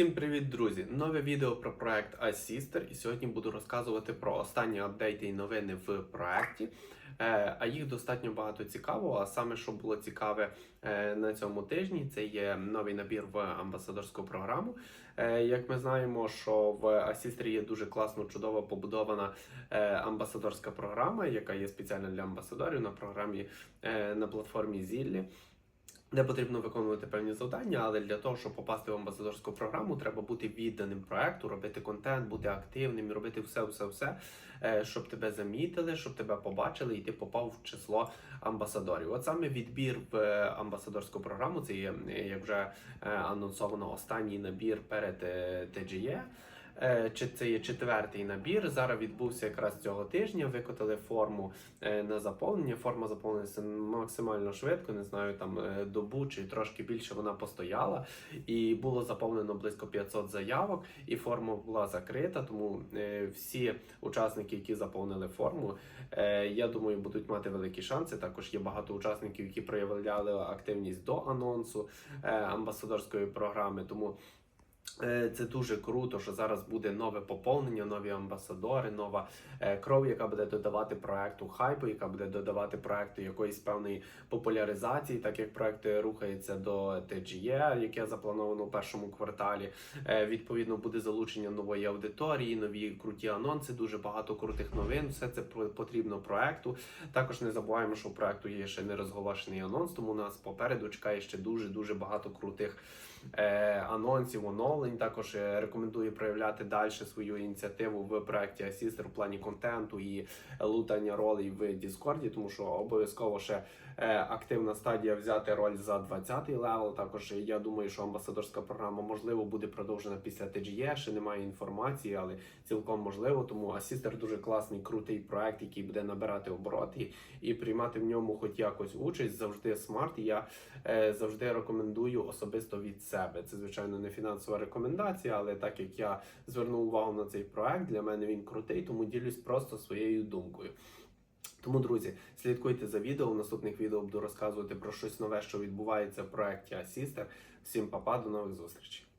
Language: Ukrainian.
Всім привіт, друзі! Нове відео про проект Assister. І сьогодні буду розказувати про останні апдейти і новини в проекті. Е, А їх достатньо багато цікавого. А саме, що було цікаве е, на цьому тижні, це є новий набір в амбасадорську програму. Е, Як ми знаємо, що в Assister є дуже класно, чудово побудована амбасадорська програма, яка є спеціальна для амбасадорів на програмі на платформі Зіллі. Де потрібно виконувати певні завдання, але для того, щоб попасти в амбасадорську програму, треба бути відданим проекту, робити контент, бути активним робити все, все, все, е, щоб тебе замітили, щоб тебе побачили, і ти попав в число амбасадорів. От саме відбір в е, амбасадорську програму, це є, як вже е, анонсовано, останній набір перед TGE. Е, Чи це є четвертий набір? Зараз відбувся якраз цього тижня. Викотали форму е, на заповнення. Форма заповнилася максимально швидко. Не знаю, там е, добу чи трошки більше вона постояла, і було заповнено близько 500 заявок, і форма була закрита. Тому всі учасники, які заповнили форму, я думаю, будуть мати великі шанси. Також є багато учасників, які проявляли активність до анонсу амбасадорської програми. Тому Це дуже круто, що зараз буде нове поповнення, нові амбасадори, нова е, кров, яка буде додавати проекту хайпу, яка буде додавати проекту якоїсь певної популяризації, так як проект рухається до TGE, яке заплановано у першому кварталі. Е, Відповідно, буде залучення нової аудиторії, нові круті анонси, дуже багато крутих новин. Все це потрібно проекту. Також не забуваємо, що у проекту є ще не розголошений анонс, тому нас попереду чекає ще дуже дуже багато крутих е, анонсів, оновлень. Також е, рекомендую проявляти далі свою ініціативу в проєкті Assister в плані контенту і лутання ролей в Discord, тому що обов'язково ще е, активна стадія взяти роль за 20-й левел. Також я думаю, що амбасадорська програма можливо буде продовжена після TGE. Ще немає інформації, але цілком можливо. Тому Assister дуже класний, крутий проект, який буде набирати обороти і приймати в ньому хоч якось участь. Завжди смарт. Я е, завжди рекомендую особисто від себе. Це звичайно не фінансова рекомендація, але так як я звернув увагу на цей проект, для мене він крутий, тому ділюсь просто своєю думкою. Тому, друзі, слідкуйте за відео. В наступних відео буду розказувати про щось нове, що відбувається в проекті Асістер. Всім па-па, до нових зустрічей.